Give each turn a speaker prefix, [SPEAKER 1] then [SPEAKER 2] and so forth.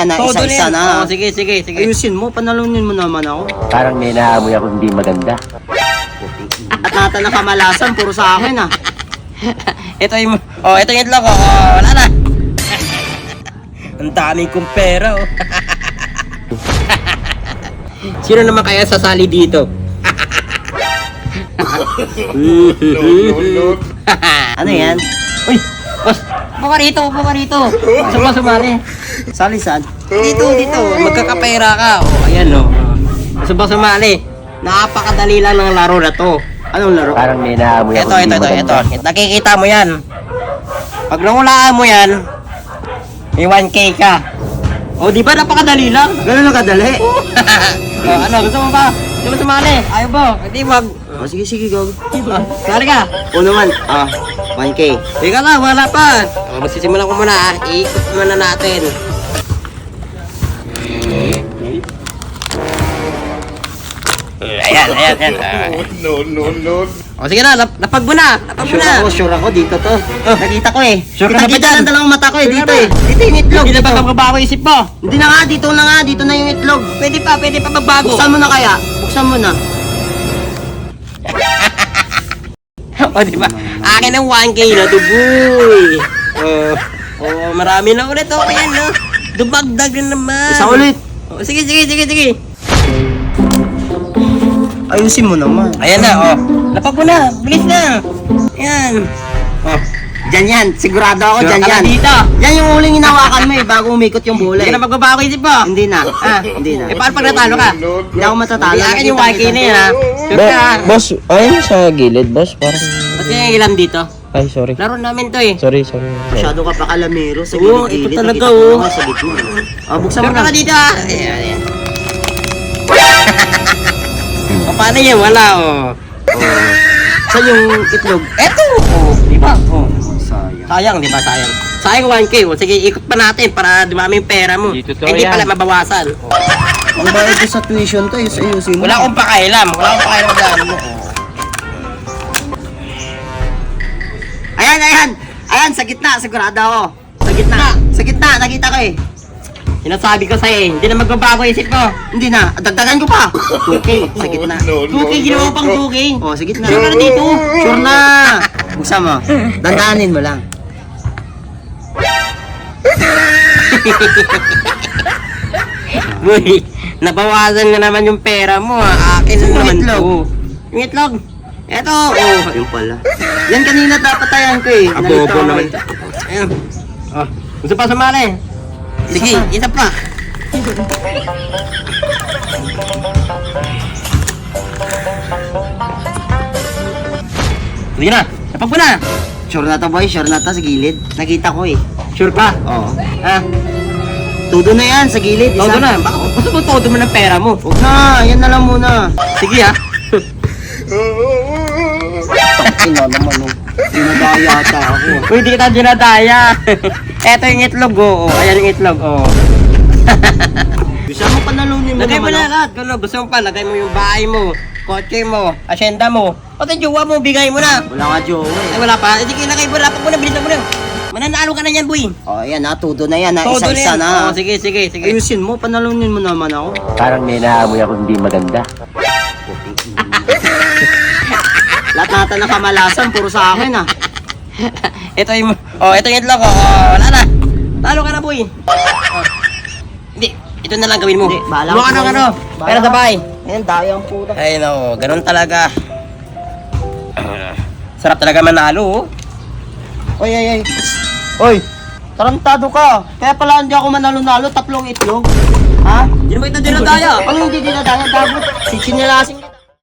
[SPEAKER 1] yan, na
[SPEAKER 2] Todo
[SPEAKER 1] isa-isa na.
[SPEAKER 2] Oh, sige, sige, sige.
[SPEAKER 1] Ayusin mo, panalunin mo naman ako.
[SPEAKER 3] Parang may naamoy ako hindi maganda.
[SPEAKER 1] At nata na kamalasan, puro sa akin ah.
[SPEAKER 2] ito yung, oh, ito yung itlog, oh, oh, wala na. Ang dami kong pera, oh. Sino naman kaya sasali dito?
[SPEAKER 1] Ano yan?
[SPEAKER 2] Uy, boss, buka rito, buka rito. Sumali?
[SPEAKER 1] Sali saan?
[SPEAKER 2] Dito, dito. Magkakapera ka. Oh, ayan, oh. Saan ba sumali? Napakadali lang ng laro na to.
[SPEAKER 1] Anong laro?
[SPEAKER 3] Parang may naamoy ako
[SPEAKER 2] Ito, ito, ito, ito. Nakikita mo yan. Pag nangulaan mo yan, may 1K ka. O, di ba napakadali lang?
[SPEAKER 1] Ganun na kadali.
[SPEAKER 2] o, ano, gusto mo ba? Gusto mo sumali? Ayaw mo? Hindi, wag.
[SPEAKER 1] Oh, sige, sige, gago.
[SPEAKER 2] Ah, Sali ka.
[SPEAKER 1] O naman, ah, 1K.
[SPEAKER 2] Teka lang, wala pa. O, magsisimulan ko muna, ah. Iikot muna natin. Ayan, ayan, ayan. No, no, no. O, sige na, lap- lapag mo na. Lapag mo
[SPEAKER 1] Sure
[SPEAKER 2] na.
[SPEAKER 1] ako, sure ako, dito to. Nakita ko eh.
[SPEAKER 2] Sure ka na ba
[SPEAKER 1] Kita-kita
[SPEAKER 2] dyan?
[SPEAKER 1] ng dalawang mata ko eh,
[SPEAKER 2] Sure
[SPEAKER 1] dito eh. Dito yung itlog.
[SPEAKER 2] Hindi na ba
[SPEAKER 1] dito.
[SPEAKER 2] magbabago isip mo?
[SPEAKER 1] Hindi na nga, dito na nga, dito na yung itlog.
[SPEAKER 2] Pwede pa, pwede pa magbago.
[SPEAKER 1] Buksan mo na kaya? Buksan mo na.
[SPEAKER 2] o, di ba? Akin ang 1K na to, boy. Oh, oh, marami na ulit. Oh, ayan, no? Dumagdag na naman.
[SPEAKER 1] Isa ulit.
[SPEAKER 2] Oh, sige, sige, sige, sige.
[SPEAKER 1] Ayusin mo naman.
[SPEAKER 2] Ayan na, oh. Lapag mo na. Bilis na. Ayan. Oh.
[SPEAKER 1] Dyan yan, sigurado ako dyan
[SPEAKER 2] ka
[SPEAKER 1] yan.
[SPEAKER 2] dito.
[SPEAKER 1] Yan yung huling hinawakan mo eh, bago umikot yung bola
[SPEAKER 2] Hindi
[SPEAKER 1] eh.
[SPEAKER 2] ka na magbabago isip mo.
[SPEAKER 1] Hindi na.
[SPEAKER 2] Ah,
[SPEAKER 1] Hindi na.
[SPEAKER 2] Eh, paano pag natalo ka?
[SPEAKER 1] Hindi ako matatalo.
[SPEAKER 2] Hindi, akin yung 1K na yan, ha? Sure ka, ha?
[SPEAKER 3] boss, ayun sa gilid, boss. Parang...
[SPEAKER 2] Ba't yung ilam dito?
[SPEAKER 3] Ay, sorry.
[SPEAKER 2] Laro namin to, eh.
[SPEAKER 3] Sorry, sorry.
[SPEAKER 1] Masyado ka pa kalamero sa
[SPEAKER 2] Oo,
[SPEAKER 1] gilid-gilid.
[SPEAKER 2] ito talaga,
[SPEAKER 1] Nakita ko
[SPEAKER 2] oh.
[SPEAKER 1] nga Sa gitna. Ah, buksan mo
[SPEAKER 2] ka
[SPEAKER 1] na.
[SPEAKER 2] na dito, ha? Ayan, ayan. o, paano yan? Wala, oh.
[SPEAKER 1] Saan yung itlog?
[SPEAKER 2] Eto, oh. Di ba? Oh.
[SPEAKER 1] Sayang.
[SPEAKER 2] Di ba? Sayang. Sayang 1K. O, sige, ikot pa natin para dumami yung pera mo. Hindi
[SPEAKER 3] yan.
[SPEAKER 2] pala mabawasan.
[SPEAKER 1] Ang bayad ko sa tuition to, yung ayusin mo.
[SPEAKER 2] Wala akong pakailam. Wala akong pakailam dyan.
[SPEAKER 1] Ayan, ayan! Ayan, sa gitna, sigurado ako. Sa gitna. Sa gitna, nakita ko eh.
[SPEAKER 2] Sinasabi ko sa'yo eh, hindi na magbabago isip mo.
[SPEAKER 1] Hindi na, dagdagan ko pa. 2K, sa gitna.
[SPEAKER 2] 2K, ginawa mo pang 2K.
[SPEAKER 1] Oh, sa gitna.
[SPEAKER 2] Sure ka na dito?
[SPEAKER 1] Sure na. Buksan mo. Dandanin mo lang.
[SPEAKER 2] Uy, nabawasan na naman yung pera mo ha. Akin na
[SPEAKER 1] Yung
[SPEAKER 2] naman
[SPEAKER 1] itlog.
[SPEAKER 2] to. Yung itlog. Eto.
[SPEAKER 1] Oh, ayun pala. Yan kanina dapat tayan ko eh. Nalito
[SPEAKER 2] Abobo
[SPEAKER 1] ako
[SPEAKER 2] naman.
[SPEAKER 1] eh.
[SPEAKER 2] Ayun. Oh, gusto pa sumali? Sige, isa pa. Sige na, napag mo na.
[SPEAKER 1] Sure na to boy, sure na to sa gilid. Nakita ko eh.
[SPEAKER 2] Sure ka?
[SPEAKER 1] Oo.
[SPEAKER 2] Ha?
[SPEAKER 1] Tudo na yan sa gilid.
[SPEAKER 2] Todo na. Baka mo todo mo ng pera mo.
[SPEAKER 1] Huwag na, yan na lang muna.
[SPEAKER 2] Sige ha.
[SPEAKER 1] Ina naman oh. Dinadaya ata ako.
[SPEAKER 2] Uy, di kita dinadaya. Eto yung itlog, oh. oh. Ayan yung itlog, oh.
[SPEAKER 1] Gusto mo panalunin mo
[SPEAKER 2] Lagay mo na
[SPEAKER 1] oh.
[SPEAKER 2] lahat. Kung ano, gusto mo pa, lagay mo yung bahay mo, kotse mo, asyenda mo. Pati yung jowa mo, bigay mo na.
[SPEAKER 1] Wala nga jowa eh.
[SPEAKER 2] Ay, wala pa. Eh, sige, lagay mo na. Pag mo na, bilisan mo na. Mananalo ka na yan, boy.
[SPEAKER 1] Oh, yan na, tudo na yan na.
[SPEAKER 2] Todo
[SPEAKER 1] Isa-isa
[SPEAKER 2] yan.
[SPEAKER 1] na.
[SPEAKER 2] Oh, sige, sige, sige.
[SPEAKER 1] Ayusin mo, panalunin mo naman ako.
[SPEAKER 3] Parang may naamoy ako hindi maganda.
[SPEAKER 1] Lahat nata na kamalasan, puro sa akin ah.
[SPEAKER 2] ito yung, oh, ito yung itlog, oh. oh. Wala na. Talo ka na, boy. Oh. Hindi, ito na lang gawin mo.
[SPEAKER 1] Hindi, bahala
[SPEAKER 2] Buka
[SPEAKER 1] ka
[SPEAKER 2] ng
[SPEAKER 1] na.
[SPEAKER 2] ano,
[SPEAKER 1] Bahala
[SPEAKER 2] pera sa
[SPEAKER 1] ka.
[SPEAKER 2] bahay.
[SPEAKER 1] Ayan, dayang puta.
[SPEAKER 2] Ay, no, ganun talaga. Sarap talaga manalo, oh.
[SPEAKER 1] Oy, oy, oy. Oy, tarantado ka. Kaya pala hindi ako manalo-nalo, tatlong itlog. Ha?
[SPEAKER 2] Hindi mo ito dinadaya.
[SPEAKER 1] Ano hindi dinadaya, dagot? Si sinalasin